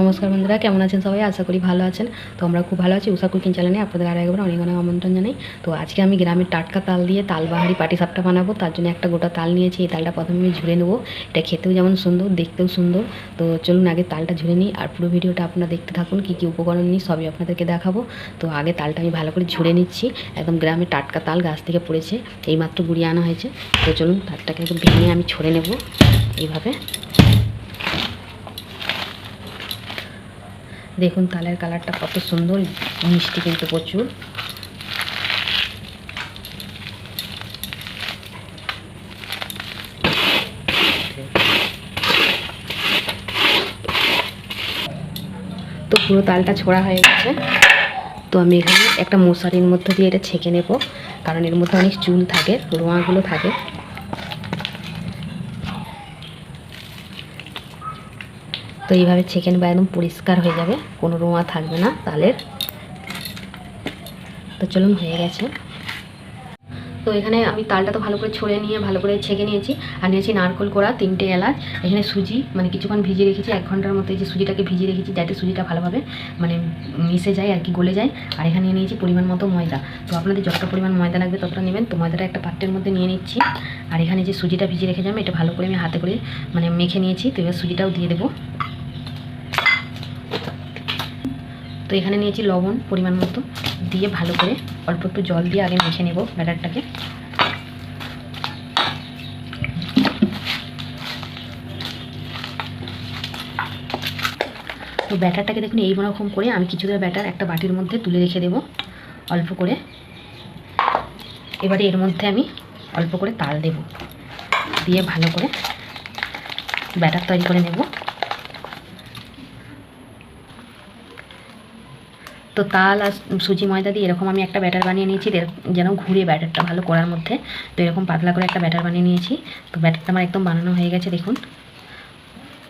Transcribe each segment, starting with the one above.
নমস্কার বন্ধুরা, কেমন আছেন সবাই? আশা করি ভালো আছেন। তো আমরা খুব ভালো আছি। উষা কুকিং চ্যানেলে আপনাদের আরও একবার অনেক অনেক আমন্ত্রণ জানাই। তো আজকে আমি গ্রামের টাটকা তাল দিয়ে তালবাহারি পাটি সাপটা বানাবো। তার জন্য একটা গোটা তাল নিয়েছি। এই তালটা প্রথমে আমি ঝুড়ে নেব। এটা খেতেও যেমন সুন্দর, দেখতেও সুন্দর। তো চলুন আগে তালটা ঝুড়ে নিই আর পুরো ভিডিওটা আপনারা দেখতে থাকুন, কী কী উপকরণ নিই, সবই আপনাদেরকে দেখাবো। তো আগে তালটা আমি ভালো করে ঝুড়ে নিচ্ছি। একদম গ্রামের টাটকা তাল গাছ থেকে পড়েছে। এইমাত্র গুড়িয়ে আনা হয়েছে। তো চলুন তালটাকে একটু ভেঙে আমি ছড়ে নেব। এইভাবে। দেখুন তালের কালারটা কত সুন্দর মিষ্টি কিন্তু প্রচুর। তো পুরো তালটা ছোড়া হয়ে গেছে। তো আমি এখানে একটা মশারির মধ্যে দিয়ে এটা ছেঁকে নেব, কারণ এর মধ্যে অনেক চুল থাকে, রোঁয়াগুলো থাকে। তো এইভাবে ছেঁকে নেবে একদম পরিষ্কার হয়ে যাবে, কোনো রোঁয়া থাকবে না তালের। তো চলুন, হয়ে গেছে। তো এখানে আমি তালটা তো ভালো করে ছড়ে নিয়ে, ভালো করে ছেঁকে নিয়েছি। আর নিয়েছি নারকোল কোড়া, তিনটে এলাচ। এখানে সুজি মানে কিছুক্ষণ ভিজিয়ে রেখেছি, এক ঘণ্টার মতো যে সুজিটাকে ভিজিয়ে রেখেছি, যাতে সুজিটা ভালোভাবে মানে মিশে যায় আর কি, গলে যায়। আর এখানে নিয়ে নিয়েছি পরিমাণ মতো ময়দা। তো আপনাদের যতটা পরিমাণ ময়দা লাগবে ততটা নেবেন। তো ময়দাটা একটা পাত্রের মধ্যে নিয়ে নিচ্ছি। আর এখানে যে সুজিটা ভিজিয়ে রেখে যাবে এটা ভালো করে আমি হাতে করে মানে মেখে নিয়েছি। তো এবার সুজিটাও দিয়ে দেবো তো এখানে নিয়েছি লবণ পরিমাণ মতো, দিয়ে ভালো করে অল্প একটু জল দিয়ে আগে মেখে নেব ব্যাটারটাকে। তো ব্যাটারটাকে দেখুন, এই রকম করে আমি কিছুটা ব্যাটার একটা বাটির মধ্যে তুলে রেখে দেব, অল্প করে। এবারে এর মধ্যে আমি অল্প করে তাল দেব, দিয়ে ভালো করে ব্যাটার তৈরি করে নেব। তো তাল আর সুজি ময়দা দিয়ে এরকম আমি একটা ব্যাটার বানিয়ে নিয়েছি যেন ঘুরে ব্যাটারটা ভালো করার মধ্যে। তো এরকম পাতলা করে একটা ব্যাটার বানিয়ে নিয়েছি। তো ব্যাটারটা আমার একদম বানানো হয়ে গেছে, দেখুন।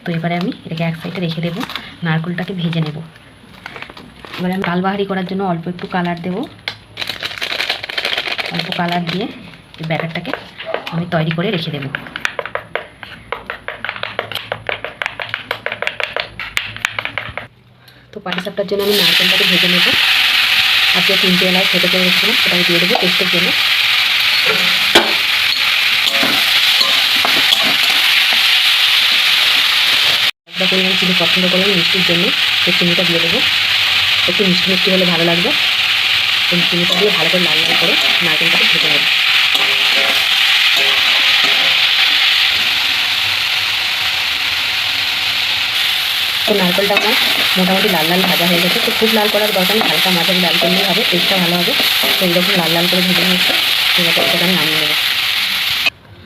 তো এবারে আমি এটাকে এক সাইডে রেখে দেবো, নারকেলটাকে ভেজে নেব। এবারে আমি তাল বাহারি করার জন্য অল্প একটু কালার দেব। অল্প কালার দিয়ে ব্যাটারটাকে আমি তৈরি করে রেখে দেবো। তো পাটিসাপটার জন্য আমি নারকেলটাকে ভেজে নেব। আজকে তিনটে এলাচ খেতে করে রেখেছিলাম, সেটাকে দিয়ে দেবো টেস্টের জন্য। একটা চিনি পছন্দ করলাম, মিষ্টির জন্য, তো চিনিটা দিয়ে দেবো। একটু মিষ্টি মিষ্টি হলে ভালো লাগবে। চিনিটা দিয়ে ভালো করে লাল করে নারকেলটাকে ভেজে নেব তো নারকেলটা আমার মোটামুটি লাল লাল ভাজা হয়ে গেছে। তো খুব লাল করার দরকার নেই, হালকা মাঝারি লাল করলেই হবে, টেস্টটা ভালো হবে। তো এইরকম লাল লাল করে ভেজে নিচ্ছে এবার এটাকে আমি নামিয়ে নেব।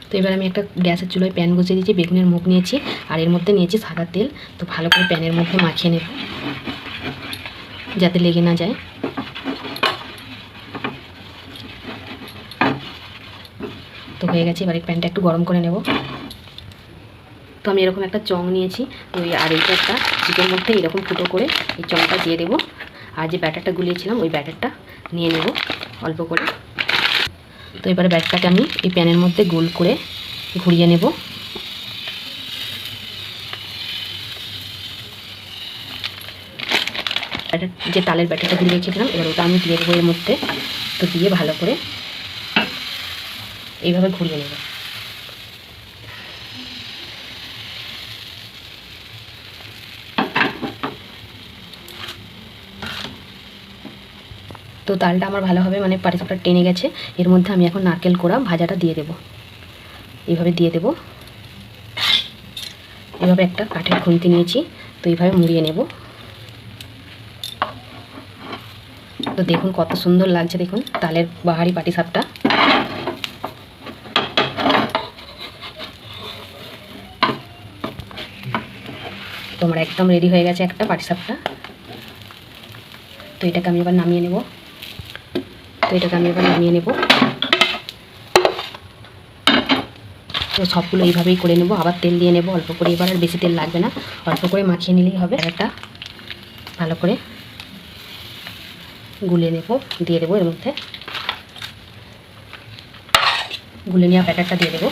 তো এবার আমি একটা গ্যাসের চুলোয় প্যান বসিয়ে দিয়েছি, বেগুনের মুখ নিয়েছি, আর এর মধ্যে নিয়েছি সাদা তেল। তো ভালো করে প্যানের মধ্যে মাখিয়ে নেব, যাতে লেগে না যায়। তো হয়ে গেছে, এবার এই প্যানটা একটু গরম করে নেব। তো আমি এরকম একটা চং নিয়েছি এই আর এইটা একটা চিকের মধ্যে এরকম ফুটো করে এই চংটা দিয়ে দেবো। আর যে ব্যাটারটা গুলিয়েছিলাম, ওই ব্যাটারটা নিয়ে নেব অল্প করে। তো এবারে ব্যাটারটাকে আমি এই প্যানের মধ্যে গোল করে ঘুরিয়ে নেব। যে তালের ব্যাটারটা গুলিয়ে রেখেছিলাম এবার ওটা আমি দিয়ে দেবো এর মধ্যে। তো দিয়ে ভালো করে এইভাবে ঘুরিয়ে নেব। তো তালটা আমার ভালোভাবে মানে পাটিসাপটা টেনে গেছে। এর মধ্যে আমি এখন নারকেল কোড়া, ভাজাটা দিয়ে দেব। এইভাবে দিয়ে দেব। এভাবে একটা কাঠের খুন্তি নিয়েছি, তো এইভাবে মুড়িয়ে নেব। তো দেখুন কত সুন্দর লাগছে, দেখুন তালের বাহারি পাটিসাপটা তো আমার একদম রেডি হয়ে গেছে একটা পাটিসাপটা তো এটাকে আমি এবার নামিয়ে নেব। তো এটাকে আমি এবার নামিয়ে নেব। তো সবগুলো এইভাবেই করে নেব। আবার তেল দিয়ে নেব। অল্প করে এবার আর বেশি তেল লাগবে না। অল্প করে মাখিয়ে নিলেই হবে। একটা ভালো করে গুলে নেব, দিয়ে দেবো এর মধ্যে। গুলে নেওয়া প্যাকেটটা দিয়ে দেবো।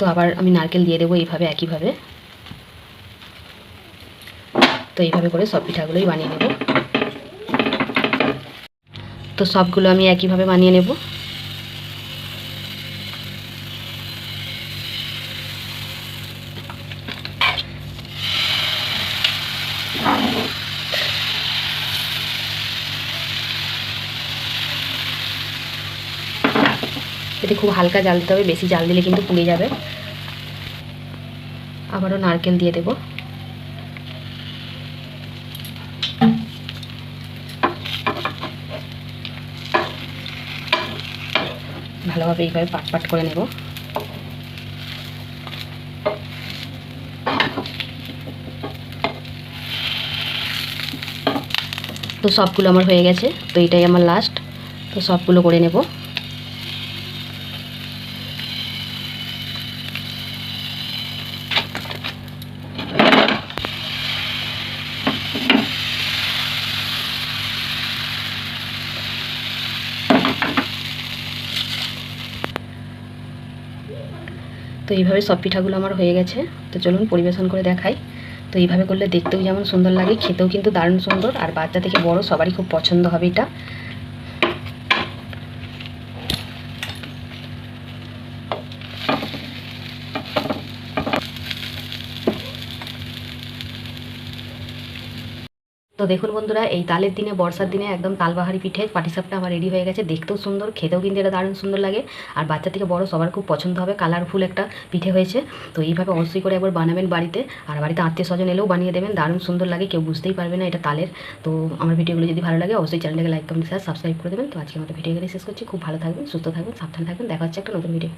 তো আবার আমি নারকেল দিয়ে দেবো এইভাবে, একইভাবে। তো এইভাবে করে সব পিঠাগুলোই বানিয়ে নেব। তো সবগুলো আমি একইভাবে বানিয়ে নেব। এতে খুব হালকা জাল দিতে হবে, বেশি জাল দিলে কিন্তু পুড়ে যাবে। আবারও নারকেল দিয়ে দেব। ভালোভাবে এইভাবে পাট পাট করে নেব। তো সবগুলো আমার হয়ে গেছে, তো এটাই আমার লাস্ট তো সবগুলো করে নেব। তো এইভাবে সব পিঠাগুলো আমার হয়ে গেছে। তো চলুন পরিবেশন করে দেখাই। তো এইভাবে করলে দেখতেও যেমন সুন্দর লাগে, খেতেও কিন্তু দারুণ সুন্দর। আর বাচ্চা থেকে বড় সবারই খুব পছন্দ হবে এটা। তো দেখুন বন্ধুরা, এই তালের দিনে, বর্ষার দিনে একদম তালবাহারি পিঠে পাটিসাপটা আমার রেডি হয়ে গেছে। দেখতেও সুন্দর, খেতেও কিন্তু এটা দারুণ সুন্দর লাগে। আর বাচ্চা থেকে বড় সবার খুব পছন্দ হবে কালারফুল একটা পিঠে হয়েছে। তো এইভাবে অবশ্যই করে একবার বানাবেন বাড়িতে। আর বাড়িতে আত্মীয় স্বজন এলেও বানিয়ে দেবেন, দারুণ সুন্দর লাগে, কেউ বুঝতেই পারবে না এটা তালের। তো আমার ভিডিওগুলো যদি ভালো লাগে, অবশ্যই চ্যানেলটাকে লাইক কমেন্ট শেয়ার সাবস্ক্রাইব করে দেবেন। তো আজকে আমাদের ভিডিও শেষ করছি। খুব ভালো থাকবেন, সুস্থ থাকবেন, সাবধানে থাকবেন। দেখা হচ্ছে একটা নতুন ভিডিও